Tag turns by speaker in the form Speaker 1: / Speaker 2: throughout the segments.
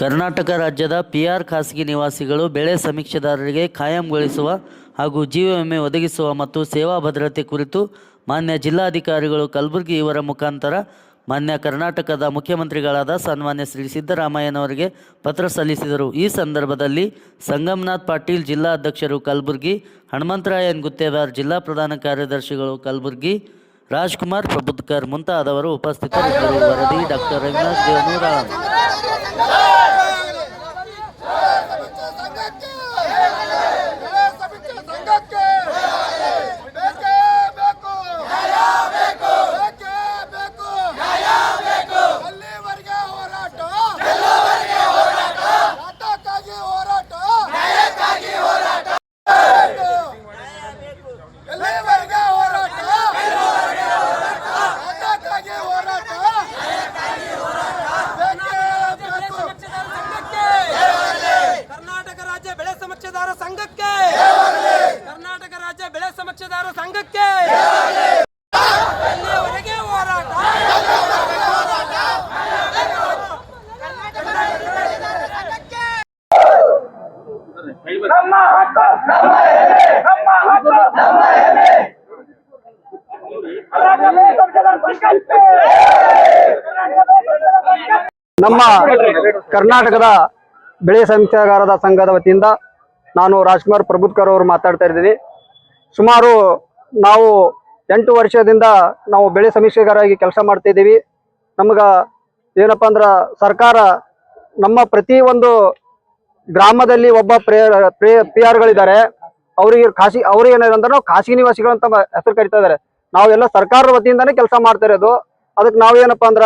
Speaker 1: ಕರ್ನಾಟಕ ರಾಜ್ಯದ ಪಿಆರ್ ಖಾಸಗಿ ನಿವಾಸಿಗಳು ಬೆಳೆ ಸಮೀಕ್ಷೆದಾರರಿಗೆ ಖಾಯಂಗೊಳಿಸುವ ಹಾಗೂ ಜೀವ ವಿಮೆ ಒದಗಿಸುವ ಮತ್ತು ಸೇವಾ ಭದ್ರತೆ ಕುರಿತು ಮಾನ್ಯ ಜಿಲ್ಲಾಧಿಕಾರಿಗಳು ಕಲಬುರಗಿ ಇವರ ಮುಖಾಂತರ ಮಾನ್ಯ ಕರ್ನಾಟಕದ ಮುಖ್ಯಮಂತ್ರಿಗಳಾದ ಸನ್ಮಾನ್ಯ ಶ್ರೀ ಸಿದ್ದರಾಮಯ್ಯನವರಿಗೆ ಪತ್ರ ಸಲ್ಲಿಸಿದರು. ಈ ಸಂದರ್ಭದಲ್ಲಿ ಸಂಗಮನಾಥ್ ಪಾಟೀಲ್ ಜಿಲ್ಲಾ ಅಧ್ಯಕ್ಷರು ಕಲಬುರಗಿ, ಹನುಮಂತರಾಯನ್ ಗುತ್ತೇದಾರ್ ಜಿಲ್ಲಾ ಪ್ರಧಾನ ಕಾರ್ಯದರ್ಶಿಗಳು ಕಲಬುರಗಿ, ರಾಜ್ಕುಮಾರ್ ಪ್ರಬುದ್ಕರ್ ಮುಂತಾದವರು ಉಪಸ್ಥಿತರಿದ್ದರು. ವರದಿ ಡಾಕ್ಟರ್ ರವಿನಾಥ್ ದೇವನೂರ.
Speaker 2: জয়
Speaker 3: ನಮ್ಮ ಕರ್ನಾಟಕದ ಬೆಳೆ ಸಮೀಕ್ಷೆಗಾರರ ಸಂಘದ ವತಿಯಿಂದ ನಾನು ರಾಜ್ಕುಮಾರ್ ಪ್ರಭುತ್ಕರ್ ಅವರು ಮಾತಾಡ್ತಾ ಇದ್ದೀನಿ. ಸುಮಾರು ನಾವು ಎಂಟು ವರ್ಷದಿಂದ ನಾವು ಬೆಳೆ ಸಮೀಕ್ಷೆಗಾರಾಗಿ ಕೆಲಸ ಮಾಡ್ತಾ ಇದ್ದೀವಿ. ನಮ್ಗೆ ಏನಪ್ಪ ಅಂದ್ರೆ ಸರ್ಕಾರ ನಮ್ಮ ಪ್ರತಿ ಒಂದು ಗ್ರಾಮದಲ್ಲಿ ಒಬ್ಬ ಪ್ರೇ ಪಿ ಆರ್ಗಳಿದ್ದಾರೆ ಅವರಿಗೆ ಖಾಸಗಿ ಅವ್ರು ಏನಂದ್ರೆ ನಾವು ಖಾಸಗಿ ನಿವಾಸಿಗಳು ಅಂತ ಹೆಸರು ಕರಿತಾ ಇದ್ದಾರೆ. ನಾವೆಲ್ಲ ಸರ್ಕಾರದ ವತಿಯಿಂದಾನೇ ಕೆಲಸ ಮಾಡ್ತಾ ಇರೋದು. ಅದಕ್ಕೆ ನಾವೇನಪ್ಪ ಅಂದ್ರ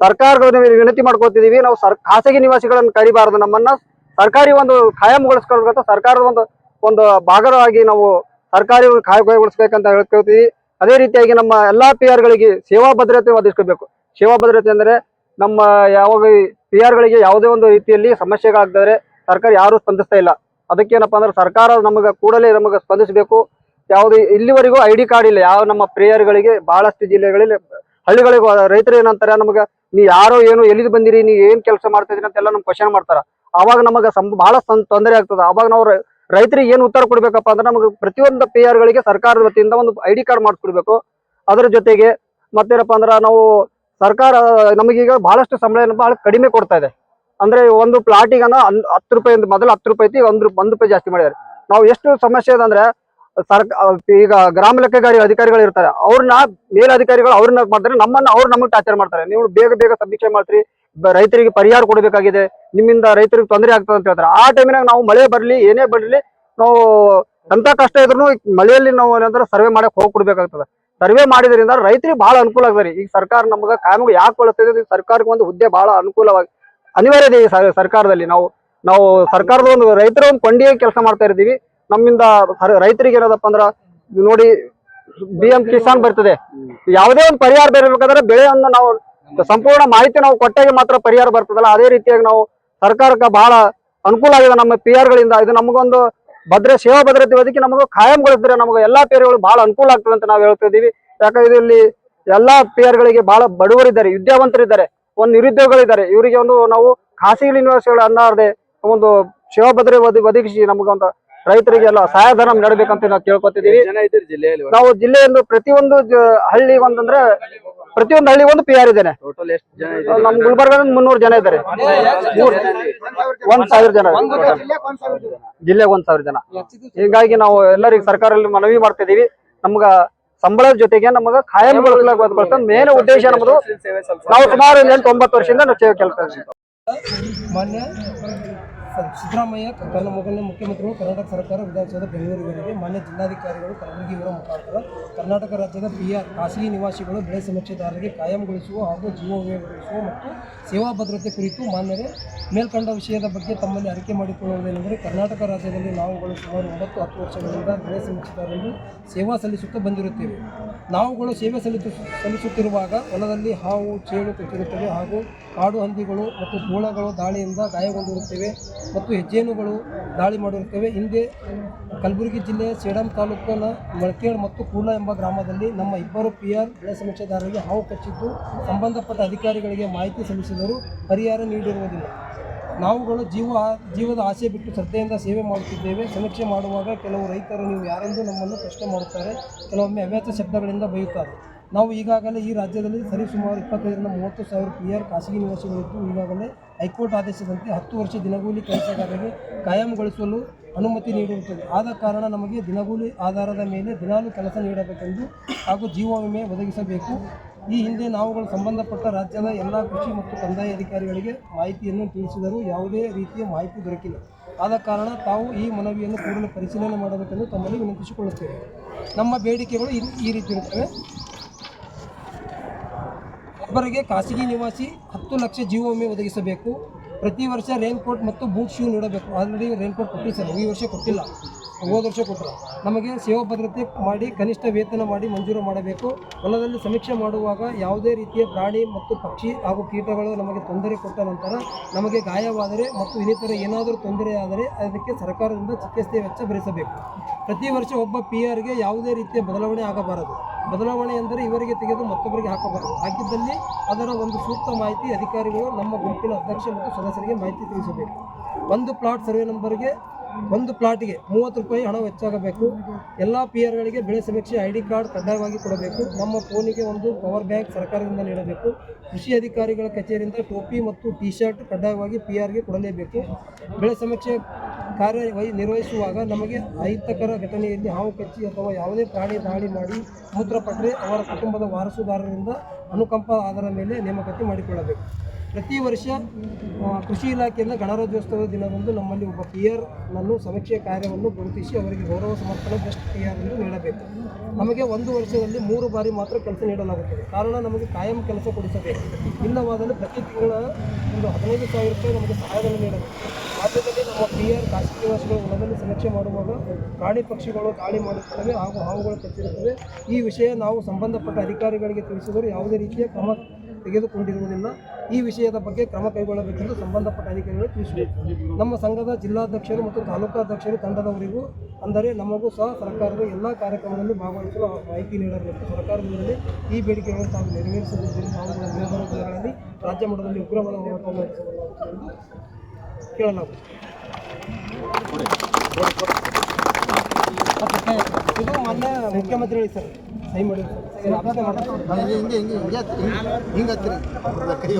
Speaker 3: ಸರ್ಕಾರದ ವಿನಂತಿ ಮಾಡ್ಕೋತಿದೀವಿ ನಾವು ಸರ್, ಖಾಸಗಿ ನಿವಾಸಿಗಳನ್ನು ಕರಿಬಾರದು. ನಮ್ಮನ್ನ ಸರ್ಕಾರಿ ಒಂದು ಖಾಯಂಗೊಳಿಸ್ಕೊಳ್ಬೇಕಂತ ಸರ್ಕಾರದ ಒಂದು ಒಂದು ಭಾಗವಾಗಿ ನಾವು ಸರ್ಕಾರಿ ಖಾಯಂಗೊಳಿಸ್ಬೇಕಂತ ಹೇಳ್ಕೊತೀವಿ ಅದೇ ರೀತಿಯಾಗಿ ನಮ್ಮ ಎಲ್ಲಾ ಪಿ ಆರ್ ಗಳಿಗೆ ಸೇವಾ ಭದ್ರತೆ ಒದಗಿಸ್ಕೋಬೇಕು ಸೇವಾ ಭದ್ರತೆ ಅಂದ್ರೆ ನಮ್ಮ ಯಾವಾಗ ಪಿ ಗಳಿಗೆ ಯಾವುದೇ ಒಂದು ರೀತಿಯಲ್ಲಿ ಸಮಸ್ಯೆಗಳಾಗ್ತಾರೆ ಸರ್ಕಾರ ಯಾರು ಸ್ಪಂದಿಸ್ತಾ ಇಲ್ಲ. ಅದಕ್ಕೇನಪ್ಪ ಅಂದ್ರೆ ಸರ್ಕಾರ ನಮಗೆ ಕೂಡಲೇ ನಮಗೆ ಸ್ಪಂದಿಸಬೇಕು. ಯಾವುದೇ ಇಲ್ಲಿವರೆಗೂ ಐ ಡಿ ಕಾರ್ಡ್ ಇಲ್ಲ. ಯಾವ ನಮ್ಮ ಪ್ರೇಯರ್ಗಳಿಗೆ ಬಹಳಷ್ಟು ಜಿಲ್ಲೆಗಳಲ್ಲಿ, ಹಳ್ಳಿಗಳಿಗೂ ರೈತರು ಏನಂತಾರೆ, ನಮಗೆ ನೀ ಯಾರೋ ಏನು ಎಲ್ಲಿದ್ ಬಂದಿರಿ, ನೀ ಏನ್ ಕೆಲಸ ಮಾಡ್ತಾ ಅಂತೆಲ್ಲ ನಮ್ಗೆ ಕ್ವಶನ್ ಮಾಡ್ತಾರ. ಅವಾಗ ನಮಗೆ ಸಂ, ಬಹಳ ತೊಂದರೆ ಆಗ್ತದೆ. ಅವಾಗ ನಾವು ರೈತರಿಗೆ ಏನು ಉತ್ತರ ಕೊಡ್ಬೇಕಪ್ಪ ಅಂದ್ರೆ ನಮಗೆ ಪ್ರತಿಯೊಂದು ಪೇಯರ್ಗಳಿಗೆ ಗಳಿಗೆ ಸರ್ಕಾರದ ವತಿಯಿಂದ ಒಂದು ಐ ಡಿ ಕಾರ್ಡ್ ಮಾಡಿಸ್ಕೊಡ್ಬೇಕು. ಅದರ ಜೊತೆಗೆ ಮತ್ತೇನಪ್ಪ ಅಂದ್ರೆ ನಾವು ಸರ್ಕಾರ ನಮಗೀಗ ಬಹಳಷ್ಟು ಸಂಬಳ ಬಹಳ ಕಡಿಮೆ ಕೊಡ್ತಾ ಇದೆ. ಅಂದ್ರೆ ಒಂದು ಪ್ಲಾಟಿಗನ ಹತ್ತು ರೂಪಾಯಿ ಮೊದಲು ಹತ್ತು ರೂಪಾಯಿ ಐತಿ, ಒಂದು ಒಂದು ರೂಪಾಯಿ ಜಾಸ್ತಿ ಮಾಡಿದ್ದಾರೆ. ನಾವು ಎಷ್ಟು ಸಮಸ್ಯೆ ಇದೆ ಅಂದ್ರೆ, ಸರ್ಕ ಈಗ ಗ್ರಾಮ ಲೆಕ್ಕಗಾರಿ ಅಧಿಕಾರಿಗಳು ಇರ್ತಾರೆ. ಅವ್ರನ್ನ, ಮೇಲಧಿಕಾರಿಗಳು ಅವ್ರನ್ನ ಮಾಡ್ತಾರೆ, ನಮ್ಮನ್ನ ಅವ್ರು ನಮಗೆ ಟಾರ್ಚರ್ ಮಾಡ್ತಾರೆ. ನೀವು ಬೇಗ ಬೇಗ ಸಮೀಕ್ಷೆ ಮಾಡ್ತೀರಿ ರೈತರಿಗೆ ಪರಿಹಾರ ಕೊಡಬೇಕಾಗಿದೆ, ನಿಮ್ಮಿಂದ ರೈತರಿಗೆ ತೊಂದರೆ ಆಗ್ತದೆ ಅಂತ ಹೇಳ್ತಾರೆ. ಆ ಟೈಮಿನಾಗ ನಾವು ಮಳೆ ಬರ್ಲಿ, ಏನೇ ಬರಲಿ, ನಾವು ಎಂತ ಕಷ್ಟ ಇದ್ರು ಮಳೆಯಲ್ಲಿ ನಾವು ಏನಂದ್ರೆ ಸರ್ವೆ ಮಾಡಕ್ ಹೋಗಿ ಕೊಡ್ಬೇಕಾಗ್ತದೆ ಸರ್ವೆ ಮಾಡಿದ್ರಿಂದ ರೈತರಿಗೆ ಬಹಳ ಅನುಕೂಲ ಆಗ್ತದೆ ಈಗ ಸರ್ಕಾರ ನಮ್ಗೆ ಕಾನೂನು ಯಾಕೆ ಬಳಸ್ತಿದೆ, ಸರ್ಕಾರಕ್ಕೆ ಒಂದು ಹುದ್ದೆ ಬಹಳ ಅನುಕೂಲವಾಗಿ ಅನಿವಾರ್ಯ ಇದೆ ಈ ಸರ್ಕಾರದಲ್ಲಿ. ನಾವು ನಾವು ಸರ್ಕಾರದ ಒಂದು ರೈತರ ಒಂದು ಕೊಂಡಿಯ ಕೆಲಸ ಮಾಡ್ತಾ ಇರ್ತೀವಿ. ನಮ್ಮಿಂದ ರೈತರಿಗೆ ಏನದಪ್ಪ ಅಂದ್ರ, ನೋಡಿ ಬಿ ಎಂ ಕಿಸಾನ್ ಬರ್ತದೆ. ಯಾವುದೇ ಒಂದು ಪರಿಹಾರ ಬೇರಬೇಕಾದ್ರೆ ಬೆಳೆಯನ್ನು ನಾವು ಸಂಪೂರ್ಣ ಮಾಹಿತಿ ನಾವು ಕೊಟ್ಟಾಗ ಮಾತ್ರ ಪರಿಹಾರ ಬರ್ತದಲ್ಲ. ಅದೇ ರೀತಿಯಾಗಿ ನಾವು ಸರ್ಕಾರಕ್ಕೆ ಬಹಳ ಅನುಕೂಲ ಆಗಿದೆ ನಮ್ಮ ಪಿ ಗಳಿಂದ. ಇದು ನಮಗೊಂದು ಭದ್ರತೆ ಸೇವಾ ಭದ್ರತೆ ಒದಗಿ ನಮಗೆ ಖಾಯಂಗೊಳಿಸಿದ್ರೆ ನಮಗೆ ಎಲ್ಲಾ ಪೇರ್ಗಳು ಬಹಳ ಅನುಕೂಲ ಆಗ್ತದೆ ಅಂತ ನಾವು ಹೇಳ್ತಾ ಇದೀವಿ ಯಾಕಂದ್ರೆ ಇಲ್ಲಿ ಎಲ್ಲಾ ಪಿ ಗಳಿಗೆ ಬಹಳ ಬಡವರಿದ್ದಾರೆ, ವಿದ್ಯಾವಂತರಿದ್ದಾರೆ. ಒಂದು ನಿರುದ್ಯೋಗಗಳಿದ್ದಾರೆ. ಇವರಿಗೆ ಒಂದು ನಾವು ಖಾಸಗಿ ನಿವಾಸಿಗಳು ಅನ್ನಾರದೆ ಒಂದು ಶಿವಭದ್ರೆ ಭದ್ರ ಒದ- ಒದಗಿಸಿ ನಮಗೊಂದು ರೈತರಿಗೆಲ್ಲ ಸಹಾಯಧನ ನಡಬೇಕಂತ ನಾವು ಕೇಳ್ಕೊತಿದೀವಿ ನಾವು ಜಿಲ್ಲೆಯಿಂದ ಪ್ರತಿಯೊಂದು ಹಳ್ಳಿ ಒಂದಂದ್ರೆ ಪ್ರತಿಯೊಂದು ಹಳ್ಳಿ ಒಂದು ಪಿ ಆರ್ ಇದ್ದೇನೆ.
Speaker 4: ಟೋಟಲ್ ಎಷ್ಟು ಜನ ಇದ್ದೀರಿ?
Speaker 3: ನಮ್ ಗುಲ್ಬರ್ಗ ಮುನ್ನೂರು ಜನ ಇದ್ದಾರೆ. ಮೂರ್- ಒಂದ್ ಸಾವಿರ ಜನ ಜಿಲ್ಲೆಗೆ ಒಂದ್ ಸಾವಿರ ಜನ. ಹಿಂಗಾಗಿ ನಾವು ಎಲ್ಲರಿಗೂ ಸರ್ಕಾರದಲ್ಲಿ ಮನವಿ ಮಾಡ್ತಿದೀವಿ ನಮ್ಗ ಸಂಬಳದ ಜೊತೆಗೆ ನಮಗ ಖಾಯಂ ಮೇನ್ ಉದ್ದೇಶ ನಮ್ಮದು ನಾವು ಸುಮಾರು ಎಂಟು ಒಂಬತ್ತು ವರ್ಷದಿಂದ ನಾವು ಸೇವೆ ಕೆಲಸ
Speaker 2: ಮಾನ್ಯ ಸ- ಸಿದ್ದರಾಮಯ್ಯ ತನ್ನ ಮಗನ ಮುಖ್ಯಮಂತ್ರಿಗಳು, ಕರ್ನಾಟಕ ಸರ್ಕಾರ, ವಿಧಾನಸೌಧ ಬೆಂಗಳೂರಿವರೆಗೆ ಮಾನ್ಯ ಜಿಲ್ಲಾಧಿಕಾರಿಗಳು, ಕಲಬುರಗಿ ಇವರ ಮುಖಾಂತರ ಕರ್ನಾಟಕ ರಾಜ್ಯದ ಪಿ ಆರ್ ಖಾಸಗಿ ನಿವಾಸಿಗಳು, ಬೆಳೆ ಸಮೀಕ್ಷೆದಾರರಿಗೆ ಕಾಯಂಗೊಳಿಸುವ ಹಾಗೂ ಜೀವ ವಿಮೆಗೊಳಿಸುವ ಮತ್ತು ಸೇವಾ ಭದ್ರತೆ ಕುರಿತು ಮಾನ್ಯರೇ ಮೇಲ್ಕಂಡ ವಿಷಯದ ಬಗ್ಗೆ ತಮ್ಮಲ್ಲಿ ಅರಿಕೆ ಮಾಡಿಕೊಳ್ಳುವುದೇನೆಂದರೆ, ಕರ್ನಾಟಕ ರಾಜ್ಯದಲ್ಲಿ ನಾವುಗಳು ಸುಮಾರು ಒಂಬತ್ತು, ಹತ್ತು ವರ್ಷಗಳಿಂದ ಬೆಳೆ ಸಮೀಕ್ಷೆದಾರರಲ್ಲಿ ಸೇವಾ ಸಲ್ಲಿಸುತ್ತಾ ಬಂದಿರುತ್ತೇವೆ. ನಾವುಗಳು ಸೇವೆ ಸಲ್ಲಿಸು ಸಲ್ಲಿಸುತ್ತಿರುವಾಗ ಹೊಲದಲ್ಲಿ ಹಾವು, ಚೇಳು ಕಚ್ಚಿರುತ್ತವೆ ಹಾಗೂ ಕಾಡು ಹಂದಿಗಳು ಮತ್ತು ತೋಳಗಳು ದಾಳಿಯಿಂದ ಗಾಯಗೊಂಡಿರುತ್ತವೆ. ಮತ್ತು ಹೆಜ್ಜೇನುಗಳು ದಾಳಿ ಮಾಡಿರುತ್ತವೆ. ಹಿಂದೆ ಕಲಬುರಗಿ ಜಿಲ್ಲೆಯ ಸೇಡಂ ತಾಲೂಕಿನ ಮಳಕೇಳ್ ಮತ್ತು ಕೂಲ ಎಂಬ ಗ್ರಾಮದಲ್ಲಿ ನಮ್ಮ ಇಬ್ಬರು ಪಿ ಆರ್ ಬೆಳೆ ಸಮೀಕ್ಷೆದಾರರಿಗೆ ಹಾವು ಕಚ್ಚಿದ್ದು, ಸಂಬಂಧಪಟ್ಟ ಅಧಿಕಾರಿಗಳಿಗೆ ಮಾಹಿತಿ ಸಲ್ಲಿಸಿದರೂ ಪರಿಹಾರ ನೀಡಿರುವುದಿಲ್ಲ. ನಾವುಗಳು ಜೀವ, ಜೀವದ ಆಸೆ ಬಿಟ್ಟು ಶ್ರದ್ಧೆಯಿಂದ ಸೇವೆ ಮಾಡುತ್ತಿದ್ದೇವೆ. ಸಮೀಕ್ಷೆ ಮಾಡುವಾಗ ಕೆಲವು ರೈತರು, ನೀವು ಯಾರೆಂದು ನಮ್ಮನ್ನು ಪ್ರಶ್ನೆ ಮಾಡುತ್ತಾರೆ. ಕೆಲವೊಮ್ಮೆ ಅವ್ಯಾಚ ಶಬ್ದಗಳಿಂದ ಬೈಯುತ್ತಾರೆ. ನಾವು ಈಗಾಗಲೇ ಈ ರಾಜ್ಯದಲ್ಲಿ ಸರಿಸುಮಾರು ಇಪ್ಪತ್ತೈದರಿಂದ ಮೂವತ್ತು ಸಾವಿರ ಪಿ ಆರ್ ಖಾಸಗಿ ನಿವಾಸಿಗಳಿದ್ದು ಈಗಾಗಲೇ ಹೈಕೋರ್ಟ್ ಆದೇಶದಂತೆ ಹತ್ತು ವರ್ಷ ದಿನಗೂಲಿ ಕೆಲಸಗಾರರಿಗೆ ಕಾಯಂಗೊಳಿಸಲು ಅನುಮತಿ ನೀಡಿರುತ್ತದೆ ಆದ ಕಾರಣ ನಮಗೆ ದಿನಗೂಲಿ ಆಧಾರದ ಮೇಲೆ ದಿನಾಲು ಕೆಲಸ ನೀಡಬೇಕೆಂದು ಹಾಗೂ ಜೀವ ವಿಮೆ ಒದಗಿಸಬೇಕು. ಈ ಹಿಂದೆ ನಾವುಗಳು ಸಂಬಂಧಪಟ್ಟ ರಾಜ್ಯದ ಎಲ್ಲ ಕೃಷಿ ಮತ್ತು ಕಂದಾಯ ಅಧಿಕಾರಿಗಳಿಗೆ ಮಾಹಿತಿಯನ್ನು ತಿಳಿಸಿದರೂ ಯಾವುದೇ ರೀತಿಯ ಮಾಹಿತಿ ದೊರಕಿಲ್ಲ. ಆದ ಕಾರಣ ತಾವು ಈ ಮನವಿಯನ್ನು ಕೂಡಲೇ ಪರಿಶೀಲನೆ ಮಾಡಬೇಕೆಂದು ತಮ್ಮಲ್ಲಿ ವಿನಂತಿಸಿಕೊಳ್ಳುತ್ತೇವೆ. ನಮ್ಮ ಬೇಡಿಕೆಗಳು ಈ ರೀತಿ ಇರುತ್ತವೆ. ಒಬ್ಬರಿಗೆ ಖಾಸಗಿ ನಿವಾಸಿ ಹತ್ತು ಲಕ್ಷ ಜೀವ ವಿಮೆ ಒದಗಿಸಬೇಕು. ಪ್ರತಿ ವರ್ಷ ರೇನ್ಕೋಟ್ ಮತ್ತು ಬೂಟ್ ಶೂ ನೀಡಬೇಕು. ಆಲ್ರೆಡಿ ರೇನ್ಕೋಟ್ ಕೊಟ್ಟಿಲ್ಲ ಸರ್ ಈ ವರ್ಷ ಕೊಟ್ಟಿಲ್ಲ. ಹೋದ ವರ್ಷ ಕೊಟ್ಟರು ನಮಗೆ ಸೇವಾ ಭದ್ರತೆ ಮಾಡಿ, ಕನಿಷ್ಠ ವೇತನ ಮಾಡಿ ಮಂಜೂರು ಮಾಡಬೇಕು. ಹೊಲದಲ್ಲಿ ಸಮೀಕ್ಷೆ ಮಾಡುವಾಗ ಯಾವುದೇ ರೀತಿಯ ಪ್ರಾಣಿ ಮತ್ತು ಪಕ್ಷಿ ಹಾಗೂ ಕೀಟಗಳು ನಮಗೆ ತೊಂದರೆ ಕೊಟ್ಟ ನಂತರ ನಮಗೆ ಗಾಯವಾದರೆ ಮತ್ತು ಇನ್ನಿತರ ಏನಾದರೂ ತೊಂದರೆ ಆದರೆ ಅದಕ್ಕೆ ಸರ್ಕಾರದಿಂದ ಚಿಕಿತ್ಸೆ ವೆಚ್ಚ ಭರಿಸಬೇಕು. ಪ್ರತಿ ವರ್ಷ ಒಬ್ಬ ಪಿ ಆರ್ಗೆ ಯಾವುದೇ ರೀತಿಯ ಬದಲಾವಣೆ ಆಗಬಾರದು. ಬದಲಾವಣೆ ಎಂದರೆ ಇವರಿಗೆ ತೆಗೆದು ಮತ್ತೊಬ್ಬರಿಗೆ ಹಾಕಬಾರದು. ಹಾಕಿದ್ದಲ್ಲಿ ಅದರ ಒಂದು ಸೂಕ್ತ ಮಾಹಿತಿ ಅಧಿಕಾರಿಗಳು ನಮ್ಮ ಗುಂಪಿನ ಅಧ್ಯಕ್ಷ ಮತ್ತು ಸದಸ್ಯರಿಗೆ ಮಾಹಿತಿ ತಿಳಿಸಬೇಕು. ಒಂದು ಪ್ಲಾಟ್ ಸರ್ವೆ ನಂಬರ್ಗೆ ಒಂದು ಪ್ಲಾಟ್ಗೆ ಮೂವತ್ತು ರೂಪಾಯಿ ಹಣ ವೆಚ್ಚಾಗಬೇಕು. ಎಲ್ಲ ಪಿ ಆರ್ಗಳಿಗೆ ಬೆಳೆ ಸಮೀಕ್ಷೆ ಐ ಡಿ ಕಾರ್ಡ್ ಕಡ್ಡಾಯವಾಗಿ ಕೊಡಬೇಕು. ನಮ್ಮ ಫೋನಿಗೆ ಒಂದು ಪವರ್ ಬ್ಯಾಂಕ್ ಸರ್ಕಾರದಿಂದ ನೀಡಬೇಕು. ಕೃಷಿ ಅಧಿಕಾರಿಗಳ ಕಚೇರಿಯಿಂದ ಟೋಪಿ ಮತ್ತು ಟಿ ಶರ್ಟ್ ಕಡ್ಡಾಯವಾಗಿ ಪಿ ಆರ್ಗೆ ಕೊಡಲೇಬೇಕು. ಬೆಳೆ ಸಮೀಕ್ಷೆ ಕಾರ್ಯ ನಿರ್ವಹಿಸುವಾಗ ನಮಗೆ ಅಹಿತಕರ ಘಟನೆಯಲ್ಲಿ ಹಾವು ಕಚ್ಚಿ ಅಥವಾ ಯಾವುದೇ ಪ್ರಾಣಿ ದಾಳಿ ಮಾಡಿ ಮೂತ್ರಪಟ್ಟರೆ ಅವರ ಕುಟುಂಬದ ವಾರಸುದಾರರಿಂದ ಅನುಕಂಪ ಆಧಾರ ಮೇಲೆ ನೇಮಕಾತಿ ಮಾಡಿಕೊಳ್ಳಬೇಕು. ಪ್ರತಿ ವರ್ಷ ಕೃಷಿ ಇಲಾಖೆಯಿಂದ ಗಣರಾಜ್ಯೋತ್ಸವ ದಿನದಂದು ನಮ್ಮಲ್ಲಿ ಒಬ್ಬ ಪಿ ಆರ್ ನನ್ನು ಸಮೀಕ್ಷೆ ಕಾರ್ಯವನ್ನು ಗುರುತಿಸಿ ಅವರಿಗೆ ಗೌರವ ಸಮರ್ಪಣೆ ಬೆಸ್ಟ್ ಪಿ ಆರ್ ಎಂದು ನೀಡಬೇಕು. ನಮಗೆ ಒಂದು ವರ್ಷದಲ್ಲಿ ಮೂರು ಬಾರಿ ಮಾತ್ರ ಕೆಲಸ ನೀಡಲಾಗುತ್ತದೆ. ಕಾರಣ ನಮಗೆ ಕಾಯಂ ಕೆಲಸ ಕೊಡಿಸಬೇಕು. ಇಲ್ಲವಾದಲ್ಲಿ ಪ್ರತಿ ತಿಂಗಳ ಒಂದು ಹದಿನೈದು ಸಾವಿರ ರೂಪಾಯಿ ನಮಗೆ ಸಹಾಯಧನ ನೀಡಬೇಕು. ರಾಜ್ಯದಲ್ಲಿ ನಮ್ಮ ಪಿ ಆರ್ ಖಾಸಗಿ ನಿವಾಸಿಗಳು ಹೊಲದಲ್ಲಿ ಸಮೀಕ್ಷೆ ಮಾಡುವಾಗ ಪ್ರಾಣಿ ಪಕ್ಷಿಗಳು ದಾಳಿ ಮಾಡುತ್ತವೆ ಹಾಗೂ ಹಾವುಗಳು ಕಚ್ಚಿರುತ್ತವೆ ಈ ವಿಷಯ ನಾವು ಸಂಬಂಧಪಟ್ಟ ಅಧಿಕಾರಿಗಳಿಗೆ ತಿಳಿಸಿದರೂ ಯಾವುದೇ ರೀತಿಯ ಕ್ರಮ ತೆಗೆದುಕೊಂಡಿರುವುದಿಲ್ಲ. ಈ ವಿಷಯದ ಬಗ್ಗೆ ಕ್ರಮ ಕೈಗೊಳ್ಳಬೇಕೆಂದು ಸಂಬಂಧಪಟ್ಟ ಅಧಿಕಾರಿಗಳು ತಿಳಿಸಬೇಕು ನಮ್ಮ ಸಂಘದ ಜಿಲ್ಲಾಧ್ಯಕ್ಷರು ಮತ್ತು ತಾಲೂಕಾಧ್ಯಕ್ಷರು ತಂಡದವರಿಗೂ, ಅಂದರೆ ನಮಗೂ ಸಹ ಸರ್ಕಾರದ ಎಲ್ಲ ಕಾರ್ಯಕ್ರಮದಲ್ಲಿ ಭಾಗವಹಿಸಲು ಮಾಹಿತಿ ನೀಡಬೇಕು. ಸರ್ಕಾರದಿಂದಲೇ ಈ ಬೇಡಿಕೆಗಳನ್ನು ತಾವು ನೆರವೇರಿಸದಿದ್ದರೆ ನಾವುಗಳ ಮುಂಬರುವ ದಿನಗಳಲ್ಲಿ ರಾಜ್ಯ ಮಟ್ಟದಲ್ಲಿ ಉಗ್ರವಾದ ಹೋರಾಟವನ್ನು ಕೇಳಲಾಗುತ್ತದೆ ಇದು ಮಾನ್ಯ ಮುಖ್ಯಮಂತ್ರಿ ಹೇಳಿ ಸರ್. ಸಹಿ ಮಾಡಿ.
Speaker 5: ಹಿಂಗೆ ಹಿಂಗೆ ಹಿಂಗೆ ಹಿಂಗೆ ಹತ್ತಿರಿ ಕೈ